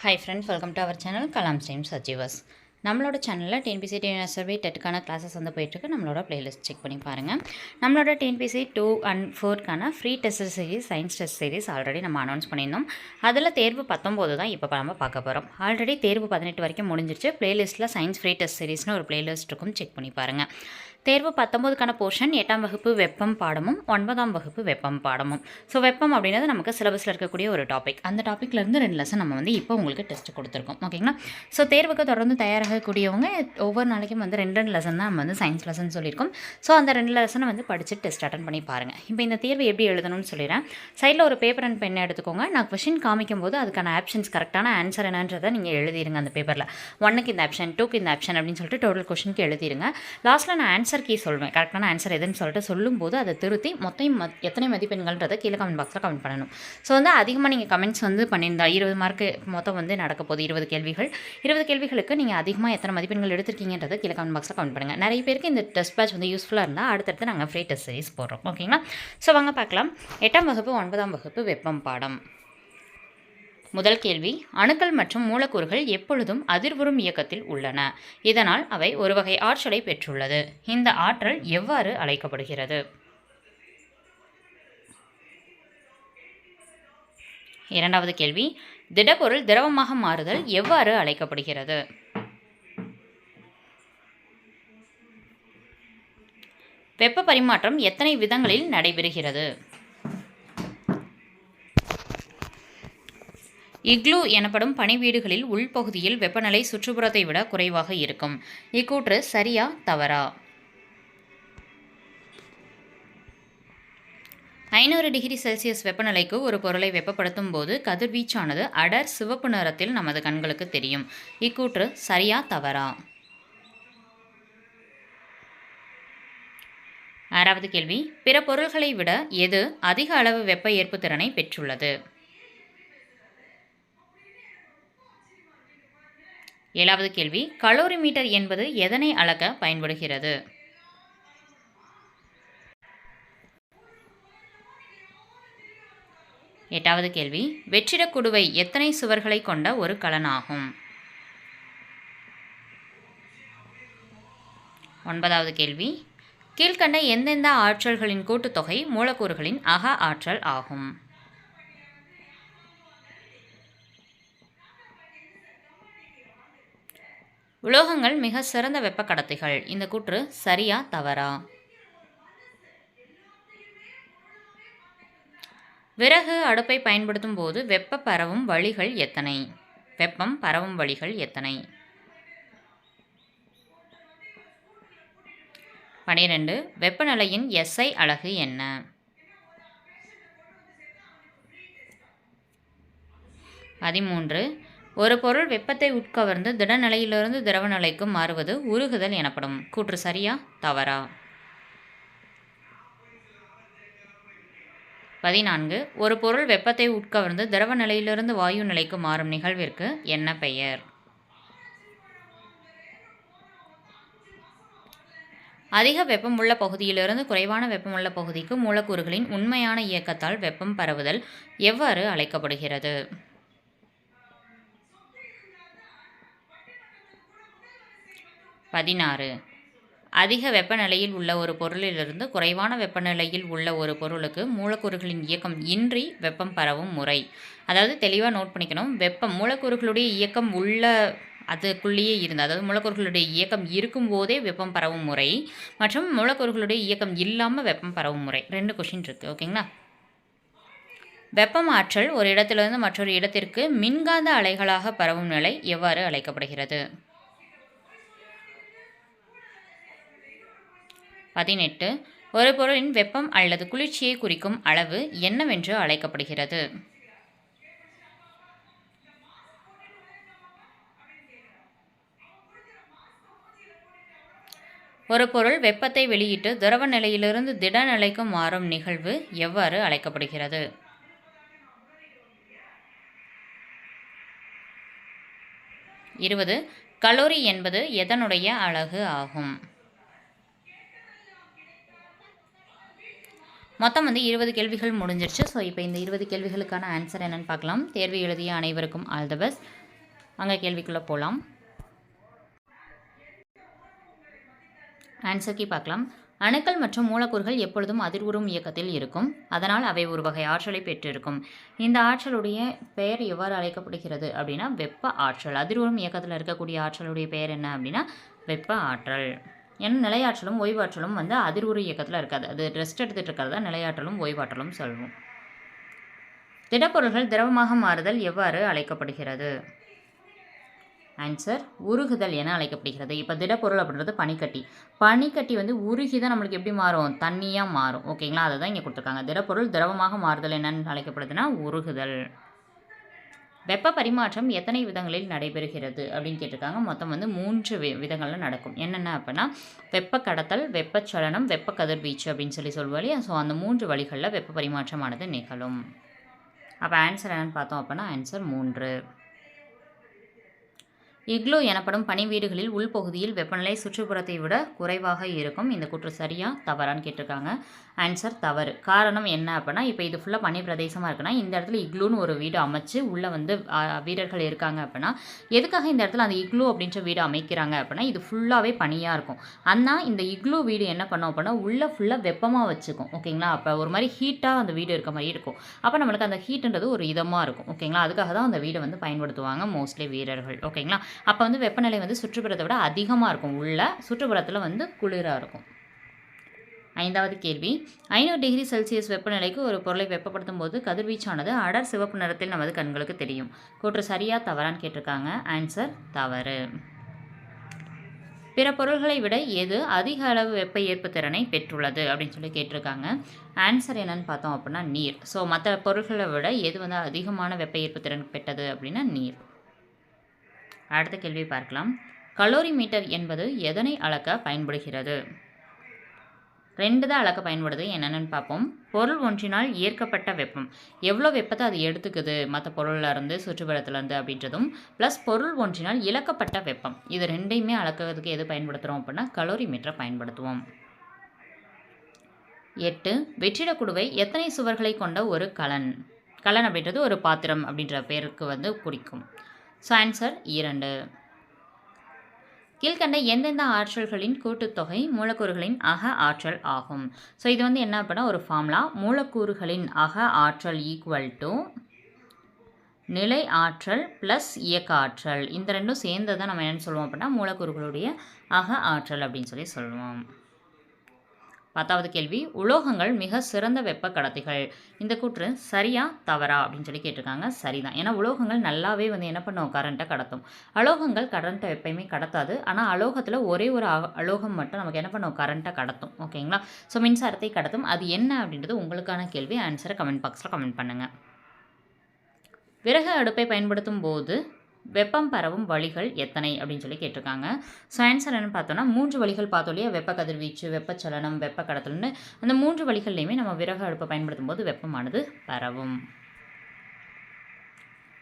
Hi friends welcome to our channel Kalam streams achievers நம்மளோட சேனலில் TNPSC TN டெட்டுக்கான classes வந்து போயிட்டுருக்கு. நம்மளோட ப்ளேலிஸ்ட் செக் பண்ணி பாருங்கள் நம்மளோட TNPSC two and ஃபோர்க்கான free test series science test series already நம்ம அனௌன்ஸ் பண்ணியிருந்தோம். அதில் தேர்வு பத்தொம்போது தான் இப்போ நம்ம பார்க்க போகிறோம் ஆல்ரெடி தேர்வு பதினெட்டு வரைக்கும் முடிஞ்சிருச்சு. ப்ளேலிஸ்ட்டில் சயின்ஸ் ஃப்ரீ டெஸ்ட் சீரிஸ்னு ஒரு ப்ளேலிஸ்ட் இருக்கும் செக் பண்ணி பாருங்கள் தேர்வு பத்தொம்போதுக்கான போர்ஷன் எட்டாம் வகுப்பு வெப்பம் பாடமும் ஒன்பதாம் வகுப்பு வெப்பம் பாடமும். ஸோ வெப்பம் அப்படின்றது நமக்கு சிலபஸில் இருக்கக்கூடிய ஒரு டாபிக் அந்த டாப்பிக்லேருந்து ரெண்டு லெசன் நம்ம வந்து இப்போ உங்களுக்கு டெஸ்ட் கொடுத்துருக்கோம். ஓகேங்களா ஸோ தேர்வுக்கு தொடர்ந்து தயாராகக்கூடியவங்க ஒவ்வொரு நாளைக்கும் வந்து ரெண்டு ரெண்டு லெசன் தான் நம்ம வந்து சயின்ஸ் லெசன் சொல்லியிருக்கோம். ஸோ அந்த ரெண்டு லெசனை வந்து படித்து டெஸ்ட் அட்டன் பண்ணி பாருங்கள் இப்போ இந்த தேர்வு எப்படி எழுதணும்னு சொல்லிடுறேன். சைடில் ஒரு பேப்பர் அண்ட் பெண்ணை எடுத்துக்கோங்க. நான் கொஷின் காமிக்கும் போது அதுக்கான ஆப்ஷன்ஸ் கரெக்டான ஆன்சர் என்னன்றதை நீங்கள் எழுதிடுங்க அந்த பேப்பரில் ஒன்னுக்கு இந்த ஆப்ஷன் டூக்கு இந்த ஆப்ஷன் அப்படின்னு சொல்லிட்டு டோட்டல் கொஷனுக்கு எழுதிடுங்க லாஸ்ட்டில் நான் ஆன்சர் கீ சொல்வேன். கரெக்டான ஆன்சர் எதுன்னு சொல்லிட்டு சொல்லும்போது அதை திருத்தி மொத்தம் எத்தனை மதிப்பெண்கள்ன்றதை கீழே கமெண்ட் பாக்ஸில் கமெண்ட் பண்ணணும். ஸோ வந்து அதிகமாக நீங்கள் கமெண்ட்ஸ் வந்து பண்ணியிருந்தா இருபது மார்க்கு மொத்தம் வந்து நடக்க போகுது இருபது கேள்விகள். இருபது கேள்விகளுக்கு நீங்கள் அதிகமாக எத்தனை மதிப்பெண்கள் எடுத்திருக்கீங்கன்றதை கீழே கமெண்ட் பாக்ஸில் கமெண்ட் பண்ணுங்கள் நிறைய பேருக்கு இந்த டெஸ்ட் பேட்ச் வந்து யூஸ்ஃபுல்லாக இருந்தால் அடுத்தடுத்து நாங்கள் ஃப்ரீ டெஸ்ட் சீரிஸ் போடுறோம். ஓகேங்களா ஸோ வாங்க பார்க்கலாம். எட்டாம் வகுப்பு ஒன்பதாம் வகுப்பு வெப்பம் பாடம். முதல் கேள்வி அணுக்கள் மற்றும் மூலக்கூறுகள் எப்பொழுதும் அதிர்வுறும் இயக்கத்தில் உள்ளன. இதனால் அவை ஒரு வகை ஆற்றலை பெற்றுள்ளது. இந்த ஆற்றல் எவ்வாறு அழைக்கப்படுகிறது? இரண்டாவது கேள்வி திடப்பொருள் திரவமாக மாறுதல் எவ்வாறு அழைக்கப்படுகிறது? வெப்ப பரிமாற்றம் எத்தனை விதங்களில் நடைபெறுகிறது? இக்லூ எனப்படும் பனிவீடுகளில் உள்பகுதியில் வெப்பநிலை சுற்றுப்புறத்தை விட குறைவாக இருக்கும். இக்கூற்று சரியா தவறா? ஐநூறு டிகிரி செல்சியஸ் வெப்பநிலைக்கு ஒரு பொருளை வெப்பப்படுத்தும் போது கதிர்வீச்சானது அடர் சிவப்பு நிறத்தில் நமது கண்களுக்கு தெரியும். இக்கூற்று சரியா தவறா? ஆறாவது கேள்வி. பிற பொருள்களை விட எது அதிக அளவு வெப்ப ஏற்பு திறனை பெற்றுள்ளது? ஏழாவது கேள்வி கலோரிமீட்டர் என்பது எதனை அளக்க பயன்படுகிறது? எட்டாவது கேள்வி வெற்றிடக் குடுவை எத்தனை சுவர்களை கொண்ட ஒரு கலனாகும்? ஒன்பதாவது கேள்வி கீழ்கண்ட எந்தெந்த ஆற்றல்களின் கூட்டுத்தொகை மூலக்கூறுகளின் அக ஆற்றல் ஆகும்? உலோகங்கள் மிக சிறந்த வெப்ப கடத்திகள் இந்த கூற்று சரியா தவறா? விறகு அடுப்பை பயன்படுத்தும் போது வெப்ப பரவும் வழிகள் எத்தனை? வெப்பம் பரவும் வழிகள் எத்தனை? பனிரெண்டு வெப்பநிலையின் எஸ்ஐ அலகு என்ன? பதிமூன்று ஒரு பொருள் வெப்பத்தை உட்கவர்ந்து திடநிலையிலிருந்து திரவ நிலைக்கு மாறுவது உருகுதல் எனப்படும். கூற்று சரியா? தவறா? பதினான்கு. ஒரு பொருள் வெப்பத்தை உட்கவர்ந்து திரவ நிலையிலிருந்து வாயு நிலைக்கு மாறும் நிகழ்விற்கு என்ன பெயர்? அதிக வெப்பமுள்ள பகுதியிலிருந்து குறைவான வெப்பமுள்ள பகுதிக்கு மூலக்கூறுகளின் உண்மையான இயக்கத்தால் வெப்பம் பரவுதல் எவ்வாறு அழைக்கப்படுகிறது? பதினாறு. அதிக வெப்பநிலையில் உள்ள ஒரு பொருளிலிருந்து குறைவான வெப்பநிலையில் உள்ள ஒரு பொருளுக்கு மூலக்கூறுகளின் இயக்கம் இன்றி வெப்பம் பரவும் முறை. அதாவது தெளிவாக நோட் பண்ணிக்கணும். வெப்பம் மூலக்கூறுகளுடைய இயக்கம் உள்ள அதுக்குள்ளேயே இருந்து அதாவது மூலக்கூறுகளுடைய இயக்கம் இருக்கும்போதே வெப்பம் பரவும் முறை மற்றும் மூலக்கூறுகளுடைய இயக்கம் இல்லாமல் வெப்பம் பரவும் முறை. ரெண்டு கொஷின் இருக்குது ஓகேங்களா வெப்பம் ஆற்றல் ஒரு இடத்திலிருந்து மற்றொரு இடத்திற்கு மின்காந்த அலைகளாக பரவும் நிலை எவ்வாறு அழைக்கப்படுகிறது? பதினெட்டு ஒரு பொருளின் வெப்பம் அல்லது குளிர்ச்சியை குறிக்கும் அளவு என்னவென்று அழைக்கப்படுகிறது? ஒரு பொருள் வெப்பத்தை வெளியிட்டு திரவ நிலையிலிருந்து திட நிலைக்கு மாறும் நிகழ்வு எவ்வாறு அழைக்கப்படுகிறது? இருபது கலோரி என்பது எதனுடைய அலகு ஆகும்? மொத்தம் வந்து இருபது கேள்விகள் முடிஞ்சிருச்சு. ஸோ இப்போ இந்த இருபது கேள்விகளுக்கான ஆன்சர் என்னென்னு பார்க்கலாம். தேர்வு எழுதிய அனைவருக்கும் ஆல் த பெஸ்ட் அங்கே கேள்விக்குள்ளே போகலாம் ஆன்சர் கீ பார்க்கலாம். அணுக்கள் மற்றும் மூலக்கூறுகள் எப்பொழுதும் அதிர்வுறும் இயக்கத்தில் இருக்கும். அதனால் அவை ஒரு வகை ஆற்றலை பெற்றிருக்கும். இந்த ஆற்றலுடைய பெயர் எவ்வாறு அழைக்கப்படுகிறது அப்படின்னா வெப்ப ஆற்றல். அதிர்வுறும் இயக்கத்தில் இருக்கக்கூடிய ஆற்றலுடைய பெயர் என்ன அப்படின்னா வெப்ப ஆற்றல். ஏன்னா நிலையாற்றலும் ஓய்வாற்றலும் வந்து அதிர்வுறு இயக்கத்தில் இருக்காது. அது ரெஸ்ட் எடுத்துகிட்டு இருக்கிறதா நிலையாற்றலும் ஓய்வாற்றலும் சொல்லுவோம் திடப்பொருள்கள் திரவமாக மாறுதல் எவ்வாறு அழைக்கப்படுகிறது? ஆன்சர் உருகுதல் என அழைக்கப்படுகிறது. இப்போ திடப்பொருள் அப்படின்றது பனிக்கட்டி. பனிக்கட்டி வந்து உருகி தான் நம்மளுக்கு எப்படி மாறும்? தண்ணியாக மாறும். ஓகேங்களா அதை தான் இங்கே கொடுத்துருக்காங்க. திடப்பொருள் திரவமாக மாறுதல் என்னன்னு அழைக்கப்படுதுன்னா உருகுதல். வெப்ப பரிமாற்றம் எத்தனை விதங்களில் நடைபெறுகிறது அப்படின்னு கேட்டிருக்காங்க. மொத்தம் வந்து மூன்று வி விதங்களில் நடக்கும். என்னென்ன அப்படின்னா வெப்ப கடத்தல் வெப்பச்சலனம் வெப்ப கதிர்வீச்சு அப்படின்னு சொல்லி சொல்லுவோம் இல்லையா? ஸோ அந்த மூன்று வழிகளில் வெப்ப பரிமாற்றமானது நிகழும். அப்போ ஆன்சர் என்னென்னு பார்த்தோம் அப்படின்னா ஆன்சர் மூன்று. இக்லோ எனப்படும் பனி வீடுகளில் உள்பகுதியில் வெப்பநிலை சுற்றுப்புறத்தை விட குறைவாக இருக்கும். இந்த கூற்று சரியா தவறான்னு கேட்டிருக்காங்க. ஆன்சர் தவறு. காரணம் என்ன அப்படின்னா இப்போ இது ஃபுல்லாக பனி பிரதேசமாக இருக்குன்னா இந்த இடத்துல இக்லூன்னு ஒரு வீடு அமைச்சு உள்ளே வந்து வீரர்கள் இருக்காங்க அப்படின்னா எதுக்காக இந்த இடத்துல அந்த இக்லூ அப்படின்ற வீடு அமைக்கிறாங்க அப்படின்னா இது ஃபுல்லாகவே பனியாக இருக்கும். ஆனால் இந்த இக்லூ வீடு என்ன பண்ணோம் அப்படின்னா உள்ளே ஃபுல்லாக வெப்பமாக வச்சுக்கும். ஓகேங்களா? அப்போ ஒரு மாதிரி ஹீட்டாக அந்த வீடு இருக்க மாதிரி இருக்கும். அப்போ நம்மளுக்கு அந்த ஹீட்டுன்றது ஒரு இதமாக இருக்கும். ஓகேங்களா? அதுக்காக தான் அந்த வீடை வந்து பயன்படுத்துவாங்க மோஸ்ட்லி வீரர்கள். ஓகேங்களா? அப்போ வந்து வெப்பநிலை வந்து சுற்றுப்புறத்தை விட அதிகமாக இருக்கும். உள்ள சுற்றுப்புறத்தில் வந்து குளிராக இருக்கும். ஐந்தாவது கேள்வி. ஐநூறு டிகிரி செல்சியஸ் வெப்பநிலைக்கு ஒரு பொருளை வெப்பப்படுத்தும் போது கதிர்வீச்சானது அடர் சிவப்பு நிறத்தில் நமது கண்களுக்கு தெரியும். கூற்று சரியா தவறான்னு கேட்டிருக்காங்க. ஆன்சர் தவறு. பிற பொருள்களை விட எது அதிக அளவு வெப்ப ஏற்பு திறனை பெற்றுள்ளது அப்படின்னு சொல்லி கேட்டிருக்காங்க. ஆன்சர் என்னன்னு பார்த்தோம் அப்படின்னா நீர். ஸோ மற்ற பொருள்களை விட எது வந்து அதிகமான வெப்ப ஏற்பு திறன் பெற்றது அப்படின்னா நீர். அடுத்த கேள்வி பார்க்கலாம். கலோரி மீட்டர் என்பது எதனை அளக்க பயன்படுகிறது? ரெண்டு தான் அளக்க பயன்படுது என்னென்னு பார்ப்போம். பொருள் ஒன்றினால் ஏற்கப்பட்ட வெப்பம். எவ்வளோ வெப்பத்தை அது எடுத்துக்குது? மற்ற பொருளில் இருந்து சுற்றுப்புறத்துலேருந்து அப்படின்றதும் ப்ளஸ் பொருள் ஒன்றினால் இழக்கப்பட்ட வெப்பம். இது ரெண்டையுமே அளக்கிறதுக்கு எது பயன்படுத்துகிறோம் அப்படின்னா கலோரி மீட்டரை பயன்படுத்துவோம். எட்டு வெற்றிட குடுவை எத்தனை சுவர்களை கொண்ட ஒரு கலன்? கலன் அப்படின்றது ஒரு பாத்திரம் அப்படின்ற பேருக்கு வந்து குறிக்கும். ஸோ ஆன்சர் இரண்டு. கீழ்கண்ட எந்தெந்த ஆற்றல்களின் கூட்டுத்தொகை மூலக்கூறுகளின் அக ஆற்றல் ஆகும்? ஸோ இது வந்து என்ன அப்படின்னா ஒரு ஃபார்முலா மூலக்கூறுகளின் அக ஆற்றல் ஈக்குவல் டு நிலை ஆற்றல் ப்ளஸ் இயக்க ஆற்றல். இந்த ரெண்டும் சேர்ந்து தான் நம்ம என்னென்னு சொல்லுவோம் அப்படின்னா மூலக்கூறுகளுடைய அக ஆற்றல் அப்படின்னு சொல்லி சொல்லுவோம். பத்தாவது கேள்வி உலோகங்கள் மிக சிறந்த வெப்ப கடத்திகள். இந்த கூற்று சரியா தவறா? அப்படின்னு சொல்லி கேட்டிருக்காங்க. சரிதான். ஏன்னா உலோகங்கள் நல்லாவே வந்து என்ன பண்ணும்? கரண்ட்டை கடத்தும். அலோகங்கள் கரண்ட்டை எப்பயுமே கடத்தாது. ஆனால் அலோகத்தில் ஒரே ஒரு அலோகம் மட்டும் நமக்கு என்ன பண்ணும்? கரண்ட்டை கடத்தும். ஓகேங்களா ஸோ மின்சாரத்தை கடத்தும். அது என்ன அப்படின்றது உங்களுக்கான கேள்வி. ஆன்சரை கமெண்ட் பாக்ஸில் கமெண்ட் பண்ணுங்கள் விறகு அடுப்பை பயன்படுத்தும் போது வெப்பம் பரவும் வழிகள் எத்தனை அப்படின்னு சொல்லி கேட்டிருக்காங்க. ஸோ ஆன்சர் என்னென்னு பார்த்தோன்னா மூன்று வழிகள் பார்த்தோம் இல்லையா வெப்ப கதிர்வீச்சு வெப்பச்சலனம் வெப்ப கடத்தல்னு. அந்த மூன்று வழிகள்லையுமே நம்ம விறகு அடுப்பை பயன்படுத்தும் போது வெப்பமானது பரவும்.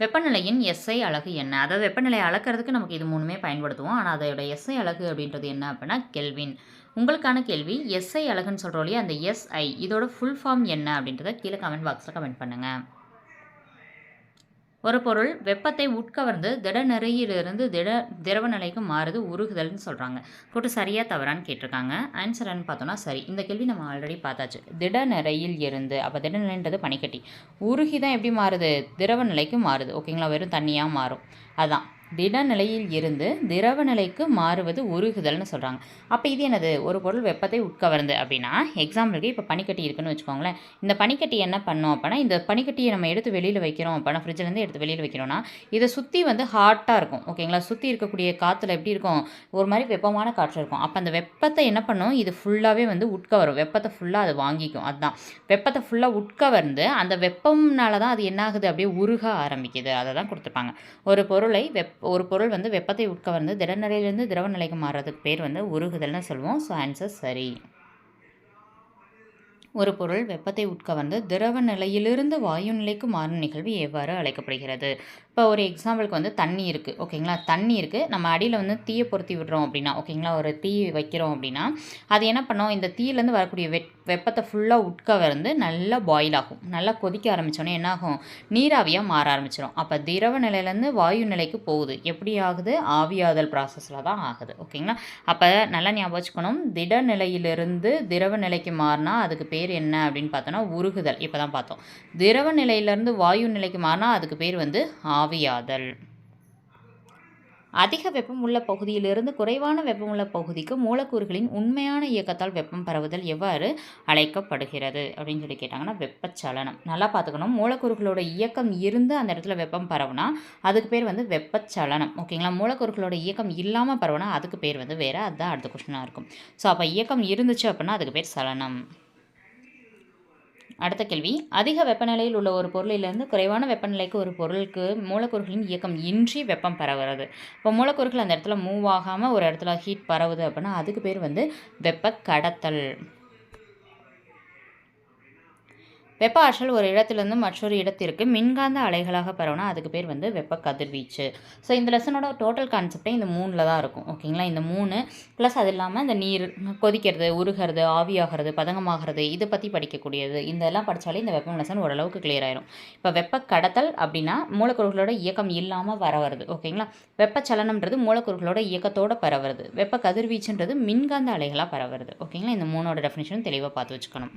வெப்பநிலையின் எஸ்ஐ அழகு என்ன? அதாவது வெப்பநிலையை அளக்கிறதுக்கு நமக்கு இது மூணுமே பயன்படுத்துவோம். ஆனால் அதோட எஸ்ஐ அழகு அப்படின்றது என்ன அப்படின்னா கெல்வின். உங்களுக்கான கேள்வி எஸ்ஐ அழகுன்னு சொல்கிறோம் இல்லையா? அந்த எஸ்ஐ இதோட ஃபுல் ஃபார்ம் என்ன அப்படின்றத கீழே கமெண்ட் பாக்ஸில் கமெண்ட் பண்ணுங்கள் ஒரு பொருள் வெப்பத்தை உட்கவர்ந்து திட நிறையிலிருந்து திட திரவ நிலைக்கு மாறுது உருகுதல்னு சொல்கிறாங்க கூட்டு சரியாக தவறான்னு கேட்டிருக்காங்க. ஆன்சர்னு பார்த்தோன்னா சரி. இந்த கேள்வி நம்ம ஆல்ரெடி பார்த்தாச்சு. திட நிறையில் இருந்து அப்போ திடநிலைன்றது பனிக்கட்டி. உருகி தான் எப்படி மாறுது? திரவ நிலைக்கு மாறுது. ஓகேங்களா? வெறும் தண்ணியாக மாறும். அதுதான் திடநிலையில் இருந்து திரவ நிலைக்கு மாறுவது உருகுதல்னு சொல்கிறாங்க அப்போ இது என்னது? ஒரு பொருள் வெப்பத்தை உட்கவருந்து அப்படின்னா எக்ஸாம்பிளுக்கு இப்போ பனிக்கட்டி இருக்குன்னு வச்சுக்கோங்களேன். இந்த பனிக்கட்டி என்ன பண்ணோம் அப்படின்னா இந்த பனிக்கட்டியை நம்ம எடுத்து வெளியில் வைக்கிறோம் அப்படின்னா ஃப்ரிட்ஜிலேருந்து எடுத்து வெளியில் வைக்கிறோம்னா இதை சுற்றி வந்து ஹாட்டாக இருக்கும். ஓகேங்களா சுற்றி இருக்கக்கூடிய காற்றுல எப்படி இருக்கும்? ஒரு மாதிரி வெப்பமான காற்று இருக்கும். அப்போ அந்த வெப்பத்தை என்ன பண்ணும்? இது ஃபுல்லாகவே வந்து உட்கவரும். வெப்பத்தை ஃபுல்லாக அது வாங்கிக்கும். அதுதான் வெப்பத்தை ஃபுல்லாக உட்கவர்ந்து அந்த வெப்பம்னால தான் அது என்ன ஆகுது? அப்படியே உருக ஆரம்பிக்குது. அதை தான் கொடுத்துருப்பாங்க. ஒரு பொருளை வெப்ப ஒரு பொருள் வந்து வெப்பத்தை உட்கவர்ந்து திடநிலையிலேருந்து திரவ நிலைக்கு மாறுறதுக்கு பேர் வந்து உருகுதல்னு சொல்லுவோம். ஸோ ஆன்சர் சரி. ஒரு பொருள் வெப்பத்தை உட்கவர்ந்து திரவ நிலையிலிருந்து வாயு நிலைக்கு மாறும் நிகழ்வு எவ்வாறு அழைக்கப்படுகிறது? இப்போ ஒரு எக்ஸாம்பிளுக்கு வந்து தண்ணி இருக்குது ஓகேங்களா? தண்ணி இருக்குது நம்ம அடியில் வந்து தீயை பொருத்தி விடுறோம் அப்படின்னா ஓகேங்களா? ஒரு தீ வைக்கிறோம் அப்படின்னா அது என்ன பண்ணோம்? இந்த தீயிலேருந்து வரக்கூடிய வெட் வெப்பத்தை ஃபுல்லாக உட்கவர்ந்து நல்லா பாயில் ஆகும். நல்லா கொதிக்க ஆரம்பித்தோன்னே என்ன ஆகும் நீராவியாக மாற ஆரம்பிச்சிடும் அப்போ திரவ நிலையிலேருந்து வாயு நிலைக்கு போகுது. எப்படி ஆகுது? ஆவியாதல் ப்ராசஸில் தான் ஆகுது. ஓகேங்களா? அப்போ நல்லா ஞாபகம் வச்சுக்கணும். திட நிலையிலிருந்து திரவ நிலைக்கு மாறினா அதுக்கு பேர் என்ன அப்படின்னு பார்த்தோன்னா உருகுதல். இப்போ தான் பார்த்தோம். திரவ நிலையிலேருந்து வாயு நிலைக்கு மாறினா அதுக்கு பேர் வந்து ஆவியாதல். அதிக வெப்பம் உள்ள பகுதியிலிருந்து குறைவான வெப்பம் உள்ள பகுதிக்கு மூலக்கூறுகளின் உண்மையான இயக்கத்தால் வெப்பம் பரவுதல் எவ்வாறு அழைக்கப்படுகிறது அப்படின்னு சொல்லி கேட்டாங்கன்னா வெப்பச்சலனம். நல்லா பார்த்துக்கணும். மூலக்கூறுகளோட இயக்கம் இருந்து அந்த இடத்துல வெப்பம் பரவுனா அதுக்கு பேர் வந்து வெப்பச்சலனம். ஓகேங்களா? மூலக்கூறுகளோட இயக்கம் இல்லாமல் பரவுனா அதுக்கு பேர் வந்து வேறு அதுதான் அடுத்த கொஸ்டினாக இருக்கும். ஸோ அப்போ இயக்கம் இருந்துச்சு அப்படின்னா அதுக்கு பேர் சலனம். அடுத்த கேள்வி. அதிக வெப்பநிலையில் உள்ள ஒரு பொருளிலிருந்து குறைவான வெப்பநிலைக்கு ஒரு பொருளுக்கு மூலக்கூறுகளின் இயக்கம் இன்றி வெப்பம் பரவுறது இப்போ மூலக்கூறுகள் அந்த இடத்துல மூவ் ஆகாமல் ஒரு இடத்துல ஹீட் பரவுது அப்படின்னா அதுக்கு பேர் வந்து வெப்ப கடத்தல் வெப்ப ஆற்றல் ஒரு இடத்துலேருந்து மற்றொரு இடத்திற்கு மின்காந்த அலைகளாக பரவுனா அதுக்கு பேர் வந்து வெப்ப கதிர்வீச்சு ஸோ இந்த லெசனோட டோட்டல் கான்செப்டே இந்த மூணில் தான் இருக்கும். ஓகேங்களா இந்த மூணு ப்ளஸ் அது இல்லாமல் இந்த நீர் கொதிக்கிறது உருகிறது ஆவியாகிறது பதங்கமாகிறது இதை பற்றி படிக்கக்கூடியது. இதெல்லாம் படித்தாலே இந்த வெப்பம் லெசன் ஓரளவுக்கு கிளியர் ஆயிரும். இப்போ வெப்ப கடத்தல் அப்படின்னா மூலக்கூறுகளோட இயக்கம் இல்லாமல் பரவுறது ஓகேங்களா வெப்பச்சலனம்ன்றது மூலக்கூறுகளோட இயக்கத்தோட பரவுறது வெப்ப கதிர்வீச்சுன்றது மின்காந்த அலைகளாக பரவுறது ஓகேங்களா இந்த மூணோட டெஃபினேஷனும் தெளிவாக பார்த்து வச்சுக்கணும்.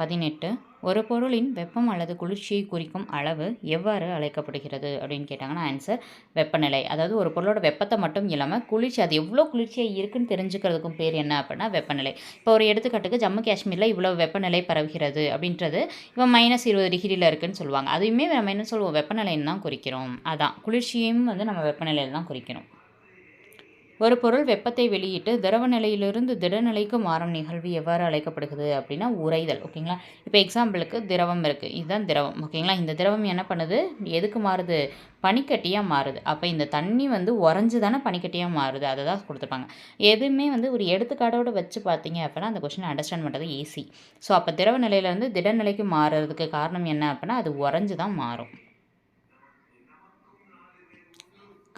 பதினெட்டு ஒரு பொருளின் வெப்பம் அல்லது குளிர்ச்சியை குறிக்கும் அளவு எவ்வாறு அழைக்கப்படுகிறது அப்படின்னு கேட்டாங்கன்னா ஆன்சர் வெப்பநிலை. அதாவது ஒரு பொருளோட வெப்பத்தை மட்டும் இல்லாமல் குளிர்ச்சி அது எவ்வளோ குளிர்ச்சியாக இருக்குன்னு தெரிஞ்சுக்கிறதுக்கும் பேர் என்ன அப்படின்னா வெப்பநிலை. இப்போ ஒரு எடுத்துக்காட்டுக்கு ஜம்மு காஷ்மீரில் இவ்வளோ வெப்பநிலை பரவுகிறது அப்படின்றது இப்போ மைனஸ் இருபது டிகிரியில் இருக்குன்னு சொல்லுவாங்க. அதையுமே நம்ம என்ன சொல்லுவோம்? வெப்பநிலைன்னு தான் குறிக்கிறோம். அதான். குளிர்ச்சியும் வந்து நம்ம வெப்பநிலையில் தான் குறிக்கிறோம். ஒரு பொருள் வெப்பத்தை வெளியிட்டு திரவ நிலையிலிருந்து திடநிலைக்கு மாறும் நிகழ்வு எவ்வாறு அழைக்கப்படுகிறது அப்படின்னா உறைதல் ஓகேங்களா? இப்போ எக்ஸாம்பிளுக்கு திரவம் இருக்குது இதுதான் திரவம் ஓகேங்களா? இந்த திரவம் என்ன பண்ணுது? எதுக்கு மாறுது? பனிக்கட்டியாக மாறுது. அப்போ இந்த தண்ணி வந்து உறைஞ்சு தானே பனிக்கட்டியாக மாறுது. அதை தான் கொடுத்துருப்பாங்க. எதுவுமே வந்து ஒரு எடுத்துக்காட்டோடு வச்சு பார்த்தீங்க அப்படின்னா அந்த கொஷினை அண்டர்ஸ்டாண்ட் பண்ணுறது ஈஸி ஸோ அப்போ திரவ நிலையிலேருந்து திடநிலைக்கு மாறுறதுக்கு காரணம் என்ன அப்படின்னா அது உறைஞ்சு தான் மாறும்.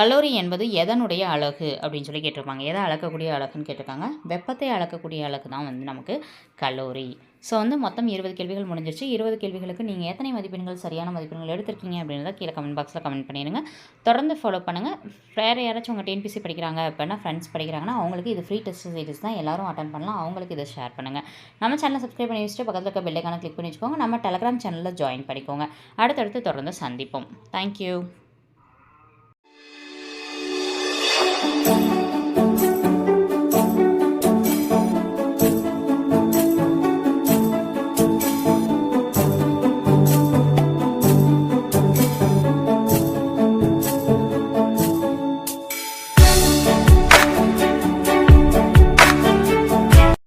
கலோரி என்பது எதனுடைய அழகு அப்படின்னு சொல்லி கேட்டிருப்பாங்க. எதை அளக்கக்கூடிய அழகுன்னு கேட்டிருக்காங்க. வெப்பத்தை அளக்கக்கூடிய அழகு தான் வந்து நமக்கு கலோரி. ஸோ வந்து மொத்தம் இருபது கேள்விகள் முடிஞ்சிருச்சு. இருபது கேள்விகளுக்கு நீங்கள் எத்தனை மதிப்பெண்கள் சரியான மதிப்பெண்கள் எடுத்திருக்கீங்க அப்படின்றத கீழே கமெண்ட் பாக்ஸில் கமெண்ட் பண்ணிடுங்க. தொடர்ந்து ஃபாலோ பண்ணுங்கள் வேறு யாராச்சும் உங்கள் டிஎன்பிசி படிக்கிறாங்க அப்படின்னா ஃப்ரெண்ட்ஸ் படிக்கிறாங்கன்னா அவங்களுக்கு இது ஃப்ரீ டெஸ்ட் சீரிஸ் தான். எல்லாரும் அட்டன் பண்ணலாம். அவங்களுக்கு இதை ஷேர் பண்ணுங்கள் நம்ம சேனலை சப்ஸ்கிரைப் பண்ணி வச்சுட்டு பக்கத்தில் இருக்க பெல்லைக்கான கிளிக் பண்ணி வச்சுக்கோங்க. நம்ம டெலகிராம் சேனலில் ஜாயின் பண்ணிக்கோங்க. அடுத்தடுத்து தொடர்ந்து சந்திப்போம். தேங்க்யூ